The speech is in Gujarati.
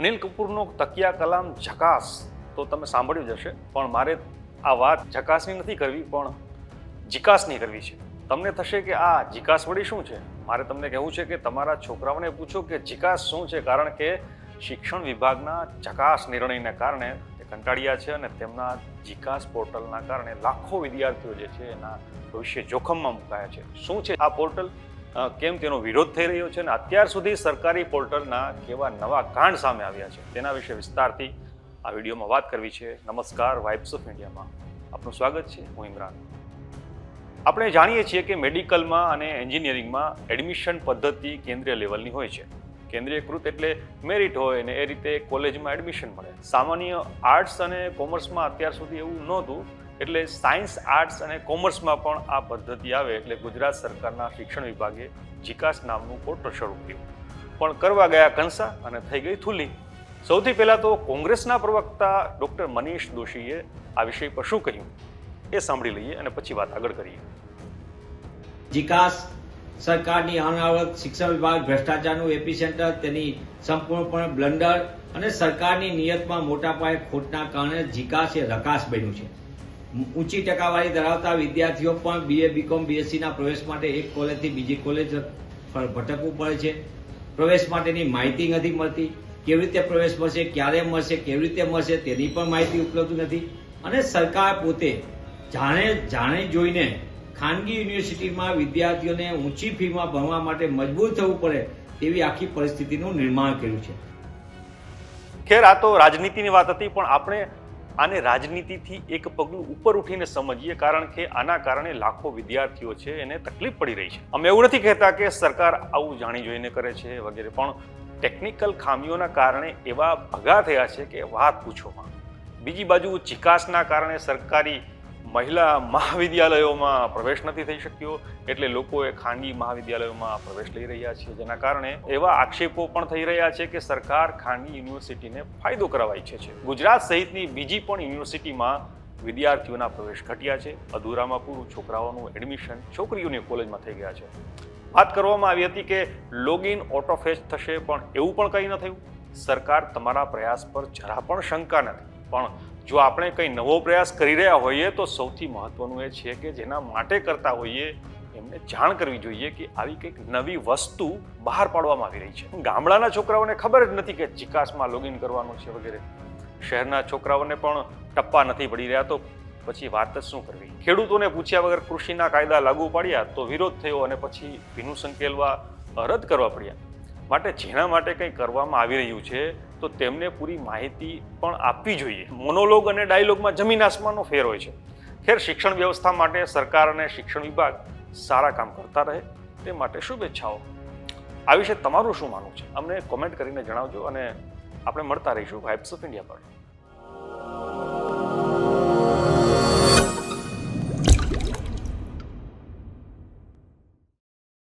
અનિલ કપૂરનો તકિયા કલામ ઝકાસ. તો તમે સાંભળ્યું જ હશે. પણ મારે આ વાત ઝકાસની નથી કરવી, પણ જીકાસની કરવી છે. તમને થશે કે આ જીકાસ વળી શું છે? મારે તમને કહેવું છે કે તમારા છોકરાઓને પૂછો કે જીકાસ શું છે, કારણ કે શિક્ષણ વિભાગના ચકાસ નિર્ણયને કારણે તે કંટાળ્યા છે અને તેમના જીકાસ પોર્ટલના કારણે લાખો વિદ્યાર્થીઓ જે છે એના ભવિષ્ય જોખમમાં મુકાયા છે. શું છે આ પોર્ટલ? કેમ તેનો વિરોધ થઈ રહ્યો છે અને અત્યાર સુધી સરકારી પોર્ટલના કેવા નવા કાંડ સામે આવ્યા છે તેના વિશે વિસ્તારથી આ વિડીયોમાં વાત કરવી છે. નમસ્કાર વાઇબ્સ ઓફ ઇન્ડિયામાં આપનું સ્વાગત છે. હું ઇમરાન. આપણે જાણીએ છીએ કે મેડિકલમાં અને એન્જિનિયરિંગમાં એડમિશન પદ્ધતિ કેન્દ્રીય લેવલની હોય છે. કેન્દ્રીયકૃત એટલે મેરિટ હોય ને એ રીતે કોલેજમાં એડમિશન મળે. સામાન્ય આર્ટ્સ અને કોમર્સમાં અત્યાર સુધી એવું નહોતું. એટલે સાયન્સ, આર્ટ્સ અને કોમર્સમાં પણ આ પદ્ધતિ આવે એટલે ગુજરાત સરકારના શિક્ષણ વિભાગે જીકાસ નામનું પોર્ટલ શરૂ કર્યું. પણ કરવા ગયા કંસા અને થઈ ગઈ થુલ્લી સૌથી પહેલાં તો કોંગ્રેસના પ્રવક્તા ડૉક્ટર મનીષ દોશીએ આ વિષય પર શું કહ્યું? એ સાંભળી લઈએ અને પછી વાત આગળ કરીએ. જીકાસ સરકારની અનાવરત શિક્ષણ વિભાગ ભ્રષ્ટાચારનું એપિસેન્ટર તેની સંપૂર્ણપણે બ્લન્ડર અને સરકારની નિયતમાં મોટા પાયે ખોટના કારણે જીકાસ એ રકાસ બન્યું છે. ઊંચી ટકાવારી ધરાવતા વિદ્યાર્થીઓ પણ બીએ બીકોમ બીએસસીના પ્રવેશ માટે એક કોલેજથી બીજી કોલેજ ભટકવું પડે છે. પ્રવેશ માટેની માહિતી નથી મળતી. કેવી રીતે પ્રવેશ મળશે, ક્યારે મળશે, કેવી રીતે મળશે તેની પણ માહિતી ઉપલબ્ધ નથી. અને સરકાર પોતે જાણે જાણે જોઈને ખાનગી યુનિવર્સિટીમાં વિદ્યાર્થીઓને ઊંચી ફીમાં ભણવા માટે મજબૂર થવું પડે તેવી આખી પરિસ્થિતિનું નિર્માણ કર્યું છે. ખેર, આ તો રાજનીતિની વાત હતી, પણ આપણે આને રાજનીતિથી એક પગલું ઉપર ઉઠીને સમજીએ, કારણ કે આના કારણે લાખો વિદ્યાર્થીઓ છે એને તકલીફ પડી રહી છે. અમે એવું નથી કહેતા કે સરકાર આવું જાણી જોઈને કરે છે વગેરે, પણ ટેકનિકલ ખામીઓના કારણે એવા ભગા થયા છે કે વાત પૂછોમાં બીજી બાજુ ચિકાસના કારણે સરકારી મહિલા મહાવિદ્યાલયોમાં પ્રવેશ નથી થઈ શક્યો, એટલે લોકોએ ખાનગી મહાવિદ્યાલયોમાં પ્રવેશ લઈ રહ્યા છે જેના કારણે એવા આક્ષેપો પણ થઈ રહ્યા છે કે સરકાર ખાનગી યુનિવર્સિટીને ફાયદો કરવા ઈચ્છે છે. ગુજરાત સહિતની બીજી પણ યુનિવર્સિટીમાં વિદ્યાર્થીઓના પ્રવેશ ઘટ્યા છે. અધૂરામાં પૂરું છોકરાઓનું એડમિશન છોકરીઓની કોલેજમાં થઈ ગયા છે. વાત કરવામાં આવી હતી કે લોગિન ઓટોફેચ થશે, પણ એવું પણ કંઈ ન થયું. સરકાર તમારા પ્રયાસ પર જરા પણ શંકા નથી. પણ જો આપણે કંઈ નવો પ્રયાસ કરી રહ્યા હોઈએ, તો સૌથી મહત્વનું એ છે કે જેના માટે કરતા હોઈએ, એમને જાણ કરવી જોઈએ કે આવી કંઈક નવી વસ્તુ બહાર પાડવામાં આવી રહી છે. ગામડાના છોકરાઓને ખબર જ નથી કે ચિકાસમાં લોગિન કરવાનું છે વગેરે. શહેરના છોકરાઓને પણ ટપ્પા નથી પડી રહ્યા, તો પછી વાત જ શું કરવી? ખેડૂતોને પૂછ્યા વગર કૃષિના કાયદા લાગુ પાડ્યા, તો વિરોધ થયો અને પછી ભીનું સંકેલવા રદ કરવા પડ્યા. માટે જેના માટે કંઈ કરવામાં આવી રહ્યું છે તો તેમને પૂરી માહિતી પણ આપવી જોઈએ. મોનોલોગ અને ડાયલોગમાં જમીન આસમાનનો ફેર હોય છે. ખેર શિક્ષણ વ્યવસ્થા માટે સરકાર અને શિક્ષણ વિભાગ સારા કામ કરતા રહે, તે માટે શુભેચ્છાઓ. આ વિશે તમારું શું માનવું છે? અમને કોમેન્ટ કરીને જણાવજો અને આપણે મળતા રહીશું વાઇબ્સ ઓફ ઇન્ડિયા પર.